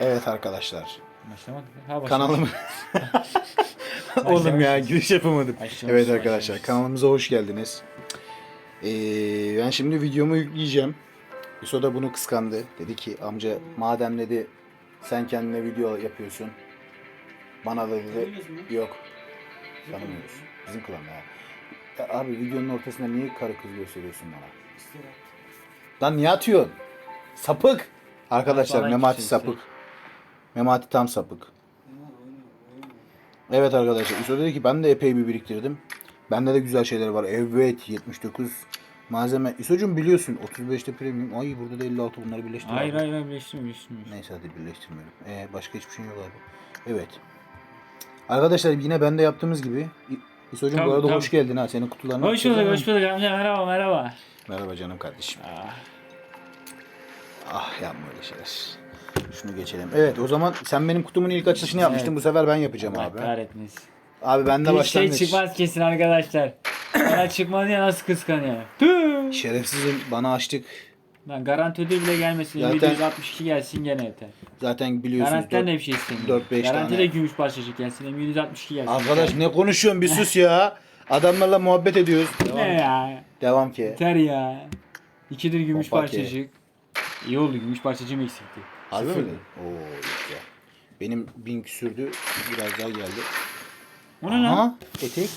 Evet arkadaşlar. Başlamadık. Ha. Kanalım. Oğlum ya giriş yapamadım. Başlamış, Evet arkadaşlar başlamış. kanalımıza hoş geldiniz. Ee, ben şimdi videomu yükleyeceğim. Yusuf da bunu kıskandı. Dedi ki amca madem dedi sen kendine video yapıyorsun. Bana da dedi yok. Tanımıyoruz. Bizim klan ya. ya. Abi videonun ortasında niye karı kız gösteriyorsun bana? Lan niye atıyorsun? Sapık. Arkadaşlar Bana Memati sapık. Memati tam sapık. Evet arkadaşlar İso dedi ki ben de epey bir biriktirdim. Bende de güzel şeyler var. Evet 79 malzeme. İso'cum biliyorsun 35'te premium. Ay burada da 56 bunları birleştir. Hayır abi. hayır hayır birleştirme. Neyse hadi birleştirmeyelim. Ee, başka hiçbir şey yok abi. Evet. Arkadaşlar yine bende yaptığımız gibi. İso'cum bu Tabii, arada tabii. hoş geldin ha. Senin kutularını Hoş bulduk hoş bulduk amca merhaba merhaba. Merhaba canım kardeşim. Ah, Ah yapma öyle şeyler. Şunu geçelim. Evet o zaman sen benim kutumun ilk açılışını yapmıştın. Evet. Bu sefer ben yapacağım Allah abi. kahretmesin. Abi bende Bir şey başlangıç. çıkmaz kesin arkadaşlar. Bana çıkmadı ya nasıl kıskanıyor. Tüh. Şerefsizim bana açtık. Lan garanti ödül bile gelmesin. Zaten- 762 gelsin gene yeter. Zaten biliyorsunuz. Garantiden de dört- bir şey istemiyorum. dört, beş Garanti tane. de gümüş parçacık gelsin. 762 gelsin. Arkadaş ne konuşuyorsun bir sus ya. Adamlarla muhabbet ediyoruz. Devam, Ne ya? Devam ki. Yeter ya. İkidir gümüş Hopa ki. parçacık. İyi oldu gümüş parçacığım eksikti. Harbi mi? Oo güzel. Benim bin küsürdü. Biraz daha geldi. O ne lan? Aha etek.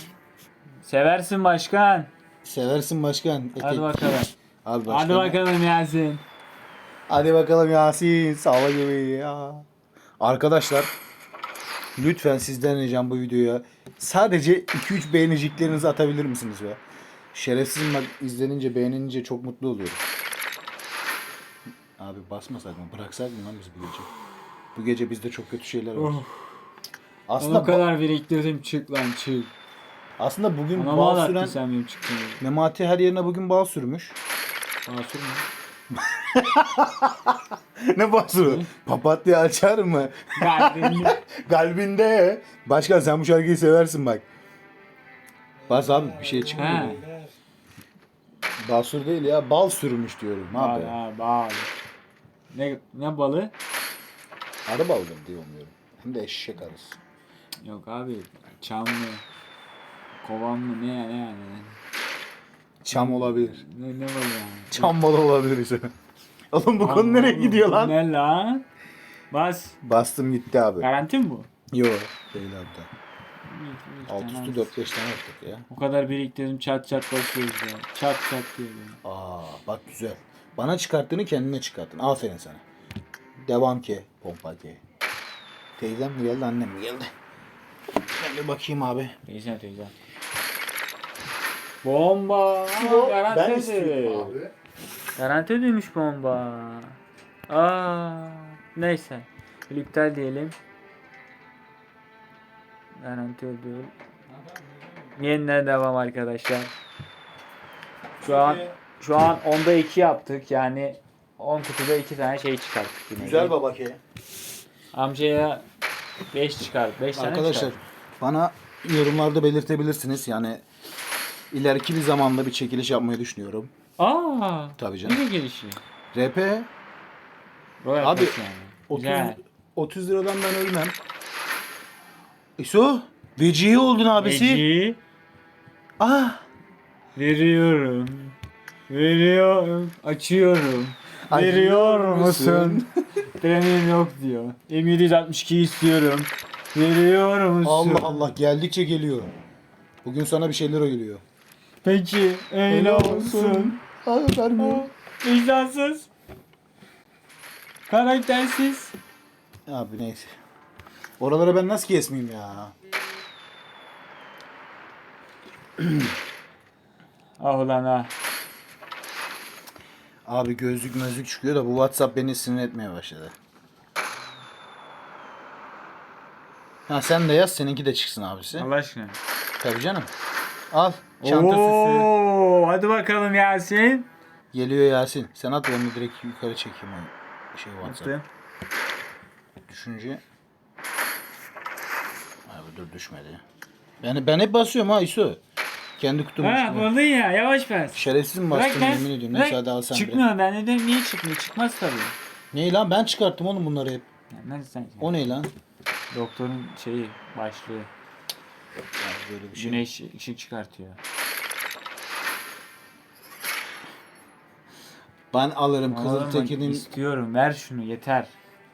Seversin başkan. Seversin başkan. Etek. Hadi bakalım. Al başkan. Hadi bakalım Yasin. Hadi bakalım Yasin. Sağla gibi ya. Arkadaşlar lütfen sizden ricam bu videoya sadece 2-3 beğeniciklerinizi atabilir misiniz be? Şerefsizim bak izlenince beğenince çok mutlu oluyorum. Abi basmasak mı? Bıraksak mı lan biz bu gece? Bu gece bizde çok kötü şeyler var. Oh. Aslında o kadar biriktirdim çık lan çık. aslında bugün bal ağlattın süren sen benim çıktığımı. Memati her yerine bugün bal sürmüş. Masur mu? ne bal sürü? Papatya açar mı? Kalbimde. Kalbinde. Başkan sen bu şarkıyı seversin bak. Bas abi bir şey çıkmıyor. Basur değil ya bal sürmüş diyorum Bal abi. ha bal. Ne, ne balı? Arı baldır diye umuyorum. Hem de eşek arısı. Yok abi. Çam mı? Kovan mı? Ne ya ne yani? Çam olabilir. Ne, ne balı yani? Çam balı olabilir işte. Oğlum bu konu nereye gidiyor lan? Ne lan? Bas. Bastım gitti abi. Garanti mi bu? Yo değil hatta. Alt üstü 4-5 tane yaptık ya. O kadar biriktirdim çat çat basıyoruz ya. Çat çat ya. Aa bak güzel. Bana çıkarttığını kendine çıkarttın. Aferin sana. Devam ki. Pompa ki. Teyzem mi geldi annem mi geldi? Ben bir bakayım abi. Teyze teyze. Bomba. Garanti ödül. Garanti ödülmüş bomba. Aa, neyse. İptal diyelim. Garanti ödül. Yeniden devam arkadaşlar. Şu an şu an onda 2 yaptık. Yani 10 kutuda 2 tane şey çıkarttık. yine. Güzel baba ki. Amcaya 5 çıkar. 5 tane Arkadaşlar çıkar. bana yorumlarda belirtebilirsiniz. Yani ileriki bir zamanda bir çekiliş yapmayı düşünüyorum. Aa. Tabii canım. Ne gelişi? RP Royal Abi, Pass yani. 30, Güzel. 30 liradan ben ölmem. İso Vecihi oldun abisi. Eci, Ah veriyorum. Veriyorum. Açıyorum. Veriyor musun? Premium yok diyor. M762 istiyorum. Veriyor musun? Allah Allah geldikçe geliyor. Bugün sana bir şeyler geliyor. Peki öyle olsun. Hayır vermiyor. Vicdansız. Karaktersiz. Abi neyse. Oralara ben nasıl kesmeyeyim ya? Ah ulan ah. Abi gözlük mözlük çıkıyor da bu WhatsApp beni sinir etmeye başladı. Ha sen de yaz seninki de çıksın abisi. Allah aşkına. Tabii canım. Al çanta süsü. Oo, hadi bakalım Yasin. Geliyor Yasin. Sen at ben de direkt yukarı çekeyim o şey WhatsApp. Düşünce. Abi dur düşmedi. Ben, ben hep basıyorum ha İso. Kendi kutumu Ha üstüne. buldun ya yavaş bas. Şerefsiz mi Bırak bastım ben. yemin ediyorum. bırak. Neyse hadi al sen. Çıkmıyor ben dedim niye çıkmıyor? Çıkmaz tabii. Ne lan ben çıkarttım oğlum bunları hep. Yani sen? O ne lan? Doktorun şeyi başlığı. Abi böyle bir şey. Güneş ışık çıkartıyor. Ben alırım bak, Kızıltekin'in istiyorum. Ver şunu yeter.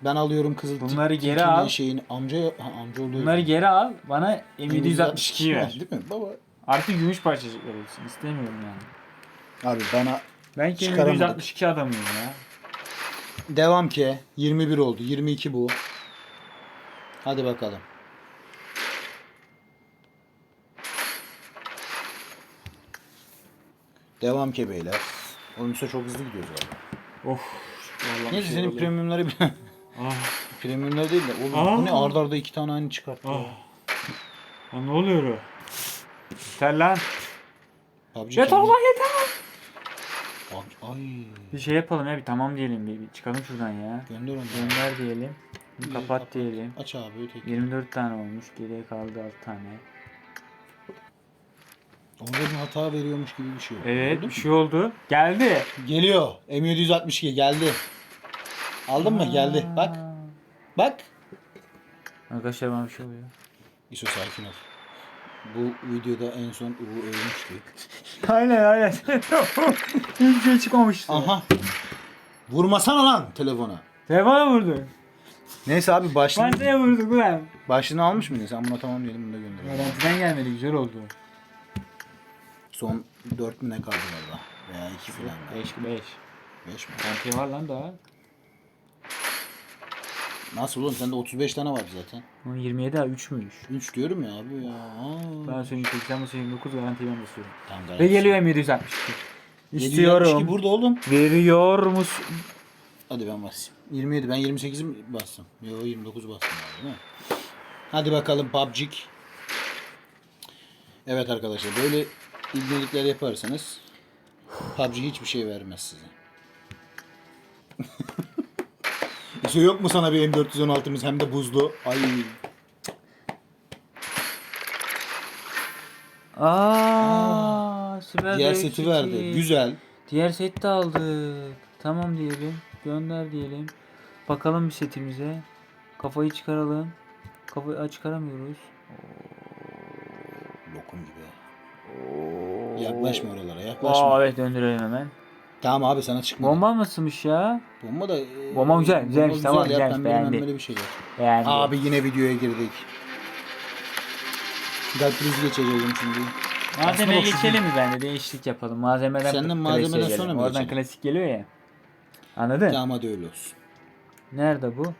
ben alıyorum Kızıltekin'in Bunları geri al. şeyini amca ha, amca olduğu Bunları geri al. Bana M762 ver. Değil mi baba? Artık gümüş parçacıklar olsun. İstemiyorum yani. Abi bana Ben ki Çıkaramadık. M762 adamıyım ya. devam ki 21 oldu. 22 bu. Hadi bakalım. Devam ki beyler. Oğlum size çok hızlı gidiyoruz galiba. Of. Vallahi Neyse şey senin oluyor. premiumları Ah, premiumları değil de oğlum Aa. bu ne arda arda iki tane aynı çıkarttı. ya. ah. Ya ne oluyor o? Yeter lan. PUBG Yeter lan yeter. PUBG Ay Bir şey yapalım ya bir tamam diyelim bir, bir çıkalım şuradan ya. gönder onu. Gönder diyelim. Bir İyi, kapat diyelim. Aç abi öteki. 24 tane olmuş. Geriye kaldı 6 tane. Orada bir hata veriyormuş gibi bir şey. oldu. Evet Gördün bir şey oldu. Geldi. Geliyor. M762 geldi. Aldın mı? Geldi. Bak. Bak. Arkadaşlar bana bir şey oluyor. İso sakin ol. Bu videoda en son Uğur ölmüştü. Aynen aynen. Hiçbir şey çıkmamıştı. Aha. Vurmasana lan telefona. Telefona vurdu. Neyse abi başlığını, Pantaya vurduk ulan. başlığını almış mıydın? Sen buna tamam diyelim bunu da gönderelim. Garantiden gelmedi güzel oldu. Son 4 mü ne kaldı valla? Veya 2 falan. 5 5. 5 mi? Garanti var lan daha. Nasıl oğlum? Sende 35 tane var zaten. Onun 27 ha 3 müymüş? 3 diyorum ya abi ya. Aa. Ben söyleyeyim 80 bu 29 garanti ben basıyorum. Tamam, Ve garanti. geliyor M762. 762 İstiyorum. burada oğlum. Veriyor musun? Hadi ben basayım. 27 ben 28 mi bastım? Yo 29 bastım abi değil mi? Hadi bakalım PUBG. Evet arkadaşlar böyle ilgilikler yaparsanız PUBG hiçbir şey vermez size. İşte yok mu sana bir M416'mız hem de buzlu? Ay Aa, süper diğer seti verdi. Güzel. Diğer set de aldık. Tamam diyelim. Gönder diyelim. Bakalım bir setimize. Kafayı çıkaralım. Kafayı çıkaramıyoruz. Lokum gibi. Yaklaşma oralara yaklaşma. Aa, evet döndürelim hemen. Tamam abi sana çıkmadı. Bomba mısınmış ya? Bomba da e, Bomba güzel, güzelmiş, güzel tamam, ya, güzelmiş, beğendik. pembeli bir şeyler. Yani. Abi yine videoya girdik. Kalp krizi geçeceğim şimdi. Malzemeye Aslında bak şu- geçelim mi bence? Değişiklik yapalım. Malzemeden Senden klasiğe malzemeden gelelim. sonra mı Oradan geçelim? klasik geliyor ya. Anladın? Tamam hadi öyle olsun. Nerede bu?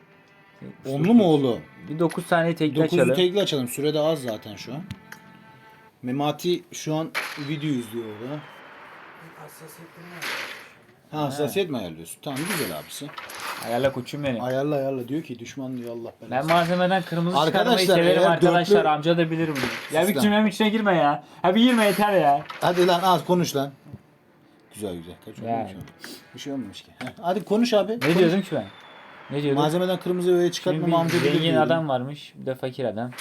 Onlu mu oğlum? Bir 9 saniye tekli 9'u açalım. tekli açalım. Sürede az zaten şu an. Memati şu an video izliyor orada. Ha hassasiyet mi ayarlıyorsun? Tamam güzel abisi. Ayarla koçum benim. Ayarla ayarla diyor ki düşman diyor Allah Ben belanı. malzemeden kırmızı Arkadaşlar, çıkarmayı severim eğer arkadaşlar. dörtlü- Amca da bilir bunu. Ya bir cümlemin içine girme ya. Ha bir girme yeter ya. Hadi lan az konuş lan. Güzel güzel. Kaç Yani. Bir şey olmamış ki. Heh, hadi konuş abi. Ne diyordum ki ben? Ne diyordum? Malzemeden kırmızı öğe Şimdi çıkartmam bir amca bilir zengin adam varmış. Bir de fakir adam.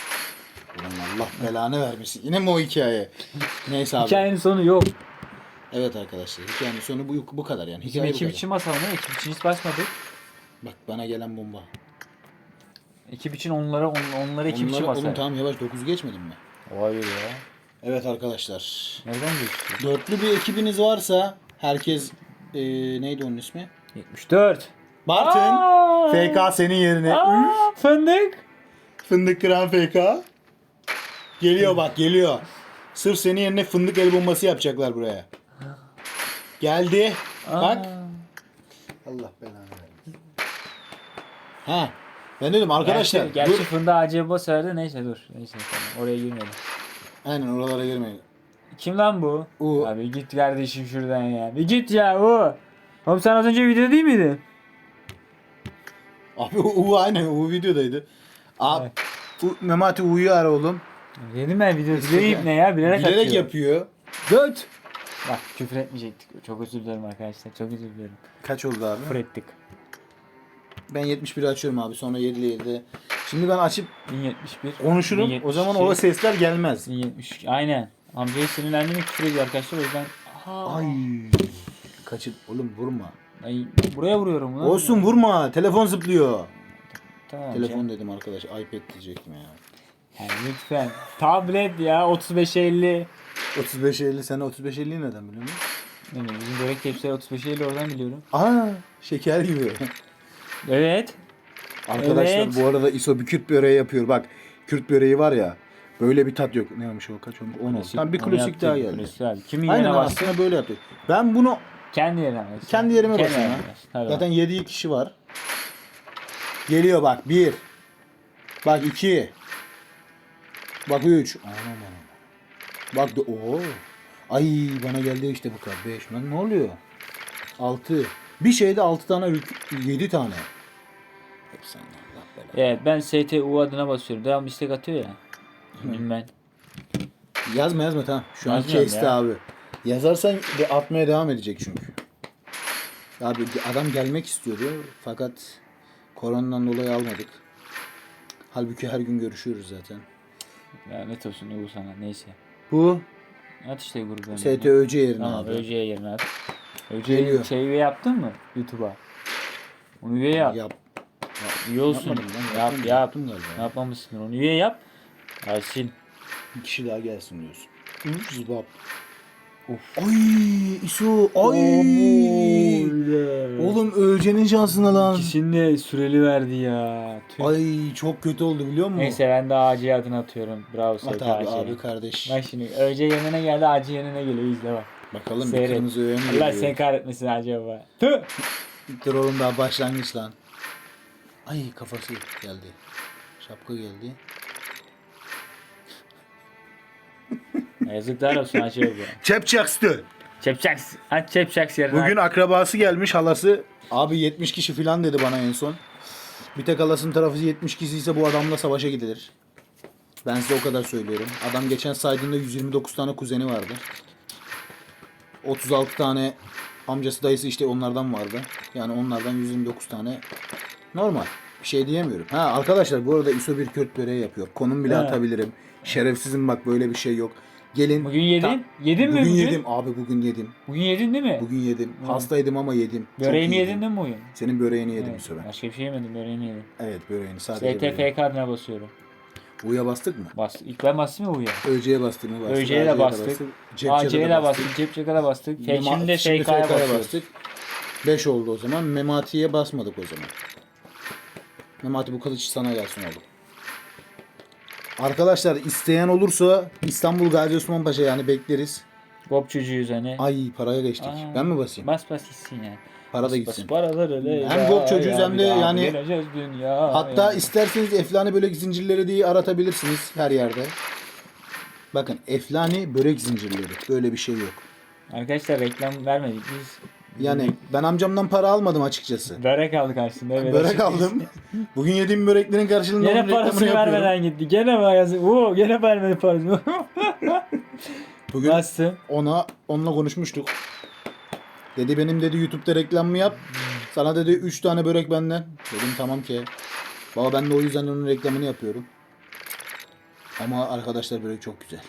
Ulan Allah belanı vermesin. Yine mi o hikaye? Neyse abi. Hikayenin sonu yok. Evet arkadaşlar. Hikayenin sonu bu, bu kadar yani. Bizim Hikaye bu ekip kadar. için basalım ya. Ekip için hiç basmadık. Bak bana gelen bomba. Ekip için onlara on, onları ekip için Onları, oğlum tamam yavaş 9 geçmedin mi? Hayır ya. Evet arkadaşlar. Nereden geçti? Dörtlü bir ekibiniz varsa herkes eee, neydi onun ismi? 74. Bartın. Aa! FK senin yerine. Aa, fındık. Fındık kıran FK. Geliyor bak geliyor. Sırf senin yerine fındık el bombası yapacaklar buraya. Geldi. Bak. Allah belanı versin. Ha. Ben dedim arkadaşlar. Gerçi, gerçi dur. fındığı acı basardı. Neyse dur. Neyse tamam. Oraya girmeyelim. Aynen oralara girmeyin. Kim lan bu? U. Abi git kardeşim şuradan ya. Bir git ya o. Oğlum sen az önce video değil miydin? Abi o U aynen o videodaydı. Abi U, Memati U'yu ara oğlum. Dedim ben video ya. ne ya bilerek, Bilerek atıyor. yapıyor. Göt. Bak küfür etmeyecektik. Çok özür dilerim arkadaşlar. Çok özür dilerim. Kaç oldu abi? Küfür ettik. Ben 71'i açıyorum abi sonra 7'li 7'de. Şimdi ben açıp 1071. konuşurum. O zaman o sesler gelmez. 1072. Aynen. Amcayı sinirlendiğini küfür ediyor arkadaşlar. O yüzden Aha. Ay. Kaçın oğlum vurma. Ay, buraya vuruyorum lan. Olsun vurma. Telefon zıplıyor. Tamam. Telefon canım. dedim arkadaş. iPad diyecektim ya. Yani lütfen. Tablet ya 35-50. 35-50 sen 35-50'yi neden biliyor musun? Bileyim bizim börek tepsileri 35-50 oradan biliyorum. Aa şeker gibi. Evet. Arkadaşlar Evet. bu arada ISO bir Kürt böreği yapıyor. Bak Kürt böreği var ya. Böyle bir tat yok. Ne olmuş o kaç olmuş? 10 oldu. Tamam bir Onu klasik yaptık, daha geldi. klasik abi. Kimin Aynen yerine aslında böyle yapıyor. Ben bunu Kendi yerine bastın. kendi yerime basıyorum. ha. Zaten 7 kişi var. Geliyor bak 1. Bak 2. Bak 3. Aman aman. Bak da o. Ay bana geldi işte bu kadar. 5. Lan ne oluyor? 6. Bir şeyde 6 tane 7 tane. Efsane Allah belanı. Evet ben STU adına basıyorum. Devam istek atıyor ya. Bilmem. Yazma yazma tamam. Şu an Yazmıyorum kesti ya. abi. Yazarsan de atmaya devam edecek çünkü. Abi adam gelmek istiyordu fakat koronadan dolayı almadık. Halbuki her gün görüşüyoruz zaten. Lanet olsun Uğur sana neyse. Bu At işte grubu. STÖC yerine Tamam abi. ÖC'ye yerine at. ÖC'ye Geliyor. şey üye yaptın mı YouTube'a? Onu üye yap. Yap. Üye olsun. Yapmadım lan, Yap yap. yaptım galiba. Yapmamışsın onu üye yap. Gelsin. Bir kişi daha gelsin diyorsun. Zıbap. Of. Ay İso. Ay. Oğlum ÖC'nin şansına lan. İkisini de süreli verdi ya. Tüh. Ay çok kötü oldu biliyor musun? Neyse ben de AC adını atıyorum. Bravo At abi AC. abi kardeş. Bak şimdi ÖC yanına geldi AC yanına geliyor izle bak. Bakalım bir Seyret. kırmızı öğe mi Allah geliyor? seni kahretmesin acaba. Tüh. Dur oğlum daha başlangıç lan. Ay kafası geldi. Şapka geldi. Yazıklar olsun acaba. Çepçakstı. Çepçaks. Aç çepçaks yerine. Bugün akrabası gelmiş halası. Abi 70 kişi falan dedi bana en son. Bir tek halasının tarafı 70 kişi ise bu adamla savaşa gidilir. Ben size o kadar söylüyorum. Adam geçen saydığında 129 tane kuzeni vardı. 36 tane amcası dayısı işte onlardan vardı. Yani onlardan 129 tane normal. Bir şey diyemiyorum. Ha arkadaşlar bu arada ISO bir Kürt böreği yapıyor. Konum bile He. atabilirim. Şerefsizim bak böyle bir şey yok. Gelin. Bugün yedin. Yedin mi Bugün bugün? yedim abi bugün yedim. Bugün yedin değil mi? Bugün yedim. Hastaydım ama yedim. Çok Böreğimi iyiydi. yedin değil mi bugün? Senin böreğini yedim Evet, ben. Başka bir şey yemedim böreğimi yedim. Evet böreğini sadece böreğini. STFK adına basıyorum. U'ya bastık mı? Bas. İlk ben bastım mı U'ya? ÖC'ye bastık mı? Bastık. ÖC'ye de bastık. AC'ye de bastık. Cepçek'e de bastık. Şimdi de FK'ya bastık. 5 oldu o zaman. Memati'ye basmadık o zaman. Memati bu kılıç sana gelsin oğlum. Arkadaşlar isteyen olursa İstanbul Gazi Osman Paşa yani bekleriz. Gopçucuyuz hani. Ay paraya geçtik. Aa, Ben mi basayım? Bas bas gitsin yani. Para da gitsin. paraları Leyla. Hem gop çocuğuyuz hem de ya, yani- Geleceğiz dünya. Hatta yani. isterseniz Eflani börek zincirleri diye aratabilirsiniz her yerde. Bakın Eflani börek zincirleri. Böyle bir şey yok. Arkadaşlar reklam vermedik biz. Yani ben amcamdan para almadım açıkçası. Börek aldık aslında. evet. Börek aldım. Bugün yediğim böreklerin karşılığında Gene onun reklamını parasını yapıyorum. vermeden gitti. Gene var yazık. Oo, gene vermedi parasını. Bugün Bastım. ona onunla konuşmuştuk. Dedi benim dedi YouTube'da reklam mı yap? Sana dedi 3 tane börek benden. Dedim tamam ki. Baba ben de o yüzden onun reklamını yapıyorum. Ama arkadaşlar börek çok güzel.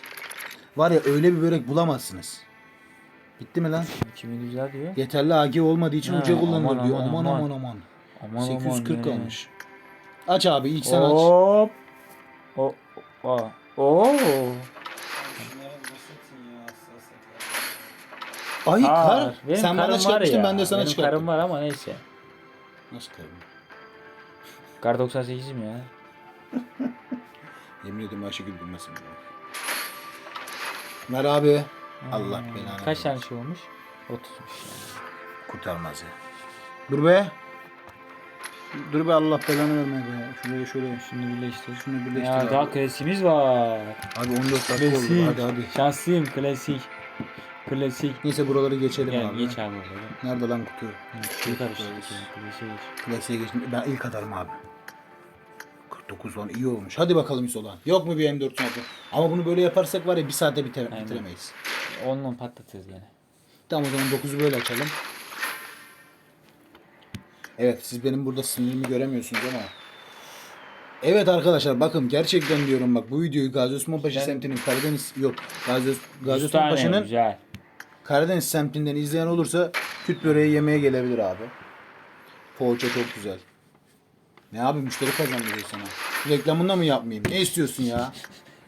Var ya öyle bir börek bulamazsınız. Bitti mi lan? Kimin güzel diyor. Yeterli AG olmadığı için Ha, uca kullanılır diyor. aman, Aman aman. aman aman. Aman 840 aman, kalmış. Aç abi ilk sen aç. Hop. O, Oo. Ay Aa, kar. benim Sen bana çıkartmıştın ben de sana benim çıkarttım. karım var ama neyse. Nasıl karım? Kar 98'im ya. Yemin ediyorum Ayşegül bilmesin. Ver abi. Allah belanı. Kaç tane şey olmuş? 30'muş yani. Kurtarmaz ya. Dur be. Dur be Allah belanı vermeye be. Şuraya şöyle. Şunu birleştir. Şunu birleştir Ya abi. daha klasimiz var. Abi 14 dakika Klasik. oldu. Hadi hadi. Şanslıyım klasik. Klasik. Neyse buraları geçelim Gel abi. geç abi oraya. Nerede lan kutu? Kutuyu karıştırdık. Klasiğe geç. Klasiğe geçtim. Ben ilk atarım abi. 49 lan iyi olmuş. Hadi bakalım Isolan. Yok mu bir M4 sniper? Ama bunu böyle yaparsak var ya bir saate biter, Aynen. bitiremeyiz. Onunla patlatırız gene. Tamam o zaman 9'u böyle açalım. Evet siz benim burada sinirimi göremiyorsunuz ama. Evet arkadaşlar bakın gerçekten diyorum bak bu videoyu Gazi Osman Paşa semtinin Karadeniz yok Gazi, Gazi 100 Osman Paşa'nın. Karadeniz semtinden izleyen olursa küt böreği yemeye gelebilir abi. Poğaça çok güzel. Ne abi müşteri kazandırıyor sana. Reklamında mı yapmayayım? Ne istiyorsun ya?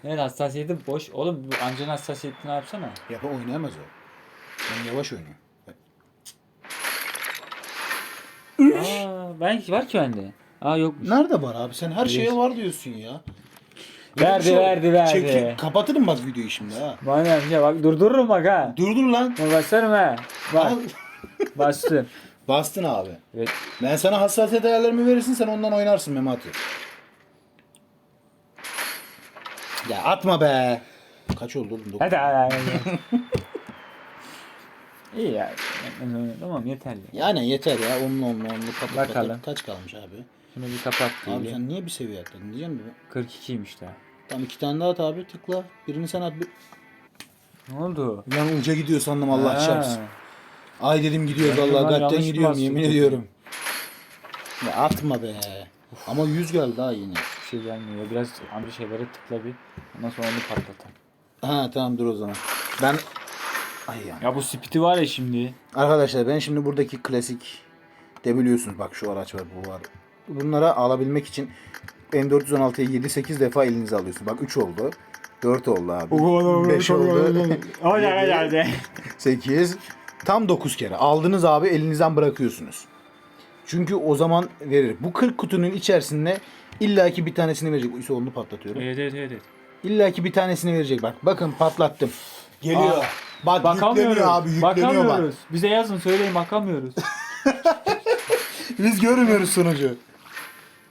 Evet hassasiyeti boş. Oğlum bu amcanın hassasiyetini yapsana. Yapa oynayamaz o. Ben yavaş oynuyor. Aa, belki var ki bende. Aa yokmuş. Nerede var abi? Sen her şeye var diyorsun ya. Verdi, bir verdi, verdi. Çekil, kapatırım bak videoyu şimdi ha. Bana amca bak durdururum bak ha. Durdur lan. Bak basarım ha. Bak Al. bastım. Bastın abi. Evet. Ben sana hassasiyet ayarlarımı verirsin sen ondan oynarsın Memati. Ya atma be. Kaç oldu oğlum? Dokuz. Hadi hadi hadi. İyi ya. Tamam yeterli. Yani yeter ya. Onlu onlu onlu kapat Bakalım. kapat. Kaç kalmış abi? Şunu bir kapat Abi diyelim. sen niye bir seviye atladın diyeceğim mi? 42'ymiş daha. Tamam iki tane daha at abi tıkla. Birini sen at. Bir... Ne oldu? Lan uca gidiyor sandım Allah Ha. çarpsın. Ay dedim gidiyoruz de Allah gatten yanlış gidiyorum yemin ediyorum. Ya atma be. Ama 100 geldi daha yine. Bir şey gelmiyor. Biraz amca şeylere tıkla bir. Ondan sonra onu patlatalım. Ha tamam dur o zaman. Ben Ay yani. Ya bu spiti var ya şimdi. Arkadaşlar ben şimdi buradaki klasik de biliyorsunuz bak şu araç var bu var. Bunlara alabilmek için M416'yı 7-8 defa elinize alıyorsunuz. Bak 3 oldu. 4 oldu abi. 5 oldu. Hadi hadi hadi. 8. Tam 9 kere. Aldınız abi elinizden bırakıyorsunuz. Çünkü o zaman verir. Bu 40 kutunun içerisinde illaki bir tanesini verecek. İşte onu patlatıyorum. Evet evet evet. evet. İllaki bir tanesini verecek bak. Bakın patlattım. Geliyor. Aa, bak Bakamıyoruz. yükleniyor abi yükleniyor bak. bakamıyoruz. Bize yazın söyleyin bakamıyoruz. Biz görmüyoruz sonucu.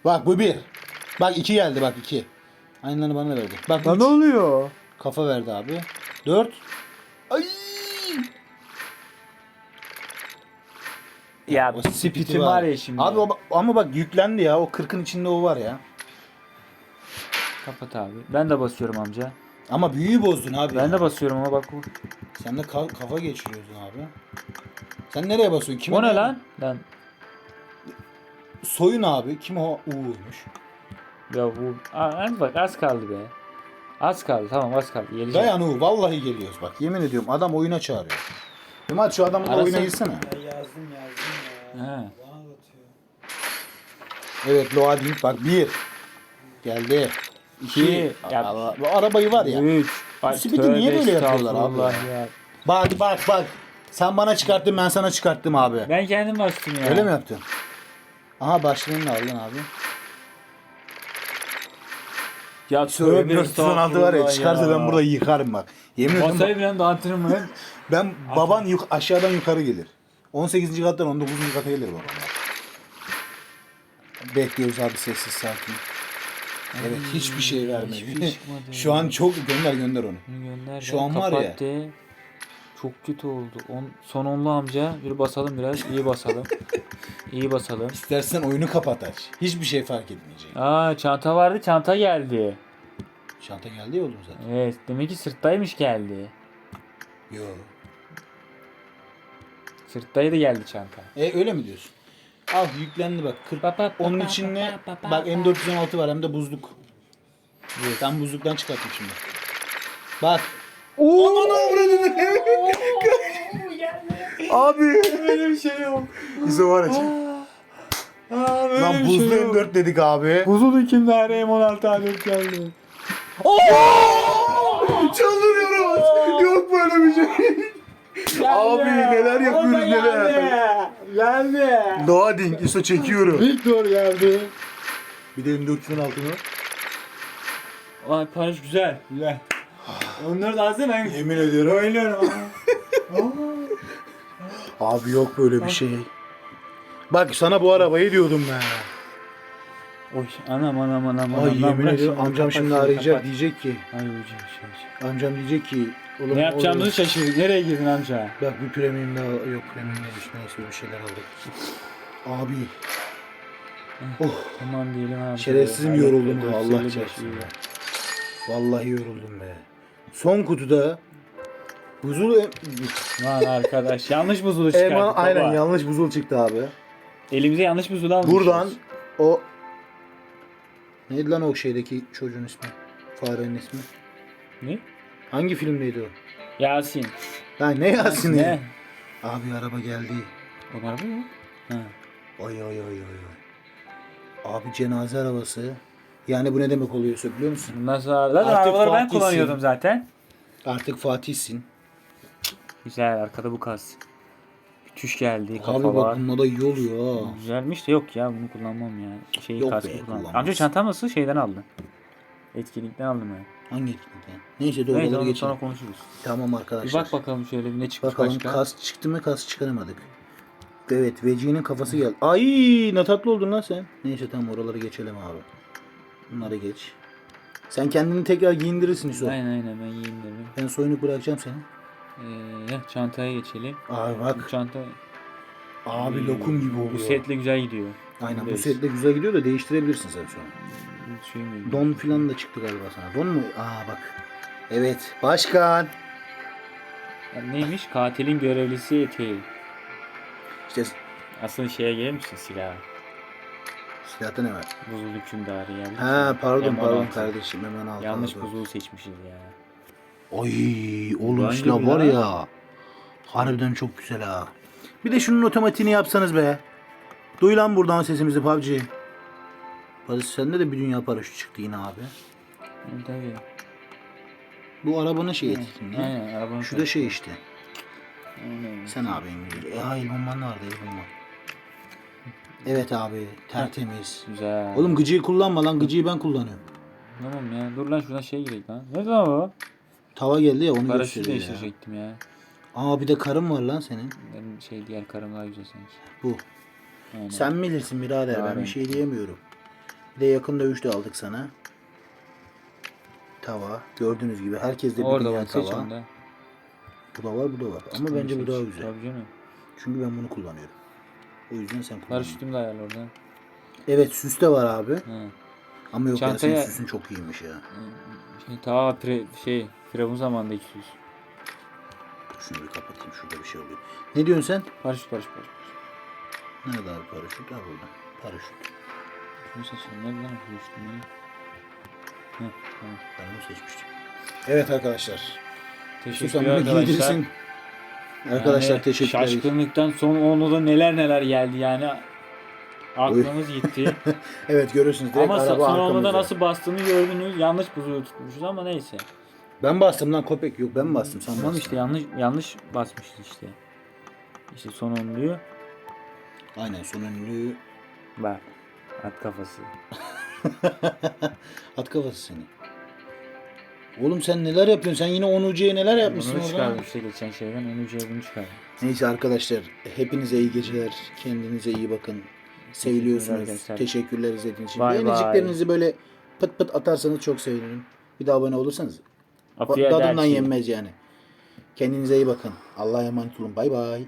Bak bu bir. Bak iki geldi bak iki. Aynılarını bana verdi. Bak üç. oluyor? Kafa verdi abi. Dört. Ay. Ya O bu spitin var ya şimdi. Abi o, ama bak yüklendi ya. O 40'ın içinde o var ya. Kapat abi. Ben de basıyorum amca. Ama büyüyü bozdun abi. Ben ya. de basıyorum ama bak bu. Sen de ka- kafa geçiriyorsun abi. Sen nereye basıyorsun? Kime O ne lan? Lan. Soyun abi. Kim o? Uğur'muş. Ya bu. Aa, az bak az kaldı be. Az kaldı tamam az kaldı. Geleceğim. Dayan Uğur. Vallahi geliyoruz bak. Yemin ediyorum adam oyuna çağırıyor. Hadi şu adamla Arasın. oyuna yazdım ya. He. Bana. Evet loading bak bir. Geldi. İki. İki. Ya- Allah, bu arabayı var ya. 3. spidi niye böyle yapıyorlar abi ya? Bak bak bak. Sen bana çıkarttın ben sana çıkarttım abi. Ben kendim bastım ya. Öyle mi yaptın? Aha başlığını aldın abi. Ya Tövbe 416 var ya estağfurullah çıkarsa ben burada yıkarım bak. Yemin ederim Masayı bile dağıtırım ben. ben baban yuk aşağıdan yukarı gelir. 18. kattan 19. kata gelir babam. Bekliyoruz abi sessiz sakin. Evet hiçbir şey hiçbir vermedi. şey çıkmadı. Şu an çok gönder gönder onu. Bunu gönder. Şu an var ya. Çok kötü oldu. On, son onlu amca. Bir basalım biraz. İyi basalım. İyi basalım. İstersen oyunu kapat aç. Hiçbir şey fark etmeyecek. Aa çanta vardı. Çanta geldi. Şanta geldi ya oğlum zaten. Evet. Demek ki sırttaymış geldi. Yo. Sırttaydı geldi çanta. E öyle mi diyorsun? Al yüklendi bak. 40. Pa, pa, pa, Onun içinde pa, pa, pa, bak pa. M416 var hem de buzluk. Ben buzluktan çıkarttım şimdi. Bak. Aman Abi. Böyle bir şey yok. İso var böyle Lan buzlu şey yok. M4 dedik abi. Buzul kimde M16 alet geldi. Çıldırıyoruz. Yok böyle bir şey. Abi, neler yapıyoruz, O da neler. Geldi. geldi. Loading. İso çekiyorum. Victor geldi. Bir de M416 mı? Vay Paris güzel. Güzel. Onları da az değil mi? Yemin ediyorum. Oynuyorum. Abi yok böyle bir şey. Bak sana bu arabayı diyordum ben. Oy anam anam anam anam. Ay yemin ediyorum amcam şimdi arayacak diyecek ki Ay hocam şey, şey. amcam diyecek ki oğlum, Ne yapacağımızı oğlum, şaşırdık. Nereye girdin amca? Bak bir premium daha yok premium ne neyse bir şeyler aldık. Abi Tamam diyelim abi. Şerefsizim yoruldum ha, Allah çarpsın vallahi yoruldum be. Son kutuda buzul Lan arkadaş yanlış buzulu çıkardık baba. aynen yanlış buzul çıktı abi. Elimize yanlış buzulu almışız. Buradan o neydi lan o şeydeki çocuğun ismi? Farenin ismi. Ne? Hangi filmdeydi o? Yasin. Ha ne Yasin'i? Ne? Abi araba geldi. O araba mı? Ha. Ay ay ay ay. Abi cenaze arabası. Yani bu ne demek oluyorsa biliyor musun? Bundan sonra zaten Artık arabaları ben Fatih'sin. kullanıyordum zaten. Artık Fatih'sin. Güzel arkada bu kas. Ütüş geldi Abi kafa bak bununla da iyi oluyor ha. Güzelmiş de yok ya bunu kullanmam ya. Şeyi Yok kaskı be, kullanmazsın. Amca çantam nasıl şeyden aldım. Etkinlikten aldım yani. Hangi etkinlikten? Neyse dur Neyse onu geçelim. sonra konuşuruz. Tamam Bir arkadaşlar. bak bakalım şöyle bir ne çıkmış Bakalım başka. kas çıktı mı kas çıkaramadık. Evet Veci'nin kafası geldi. Ay ne tatlı oldun lan sen. Neyse tamam oraları geçelim abi. Bunları geç. Sen kendini tekrar giyindirirsin Yusuf. Aynen aynen ben giyindirdim. Ben soyunup bırakacağım seni. Ee, çantaya geçelim. Abi Bu bak. çanta Abi lokum gibi oluyor. bu setle güzel gidiyor. Aynen bu Değiş. setle güzel gidiyor da değiştirebilirsin sen sonra. Şey mi? Don filan da çıktı galiba sana. Don mu? Aa bak. Evet. Başkan. Ya neymiş? Katilin görevlisi eteği. İşte Aslında şeye gelmişsin silah. silahta ne var? Buzul hükümdarı yani. Ha pardon M16. pardon kardeşim hemen al. Yanlış buzulu seçmişiz ya. Ay oğlum bu var ya. ya. Harbiden çok güzel ha. Bir de şunun otomatiğini yapsanız be. Duy lan buradan sesimizi PUBG. Barış sende de bir dünya paraşüt çıktı yine abi. Evet, tabii. Bu arabanın şeyi etkinliği. Aynen arabanın Şu da şey işte. Aynen. Sen abi İngiliz. E hayır bomban vardı el bomban. Evet abi tertemiz. Güzel. Oğlum gıcıyı kullanma lan gıcıyı ben kullanıyorum. Tamam ya. Dur lan şuradan şey girek lan. Ne zaman o? Tava geldi ya onu Paraşütü gösteriyor ya. değiştirecektim ya. Aa bir de karın var lan senin. Benim şey diğer karım daha güzel sanki. Bu. Aynen. Sen bilirsin birader ben Aynen. bir şey diyemiyorum. Bir de yakın dövüş de aldık sana. Tava. Gördüğünüz gibi herkes de bir Orada dünya bak seç tava. onu da. Bu da var bu da var. Ama bence bu Seç. daha güzel. Tabii canım. Çünkü ben bunu kullanıyorum. O yüzden sen kullan. Paraşütümü de ayarla orada. Evet süs de var abi. Hı. Ama yok ya Çantaya- senin süsün çok iyiymiş ya. Şey, ta pre, şey Firavun zamanında yüz. Şunu bir kapatayım şurada bir şey oluyor. Ne diyorsun sen? Paraşüt paraşüt paraşüt. Nerede abi paraşüt? Al burada. Paraşüt. Şunu seçelim. Nerede lan paraşütüm ya? Hı, tamam. Ben onu seçmiştim. Evet arkadaşlar. Teşekkür bunu arkadaşlar. giydirsin. Arkadaşlar Yani teşekkür ederiz. Şaşkınlıktan son onu da neler neler geldi yani. Aklımız gitti. Evet görüyorsunuz direkt ama araba son onu da arkamızda. nasıl bastığını gördünüz. Yanlış buzuyu tutmuşuz ama neyse. Ben bastım lan köpek. Yok ben bastım sen Tamam bastın. işte yanlış yanlış basmışız işte. İşte son onluyu. Aynen son önlüğü Bak. At kafası. at kafası seni. Oğlum sen neler yapıyorsun? Sen yine 10 ucuya neler yapmışsın Bunu orada? çıkardım işte geçen şeyden. Onu ucuya bunu çıkardım. Neyse arkadaşlar hepinize iyi geceler. Kendinize iyi bakın. Seviliyorsunuz. arkadaşlar. Teşekkürler izlediğiniz için. Bay bay. Beğeniciklerinizi böyle pıt pıt atarsanız çok sevinirim. Bir de abone olursanız. Affedersin. Tadından yenmez yani. Kendinize iyi bakın. Allah'a emanet olun. Bay bay.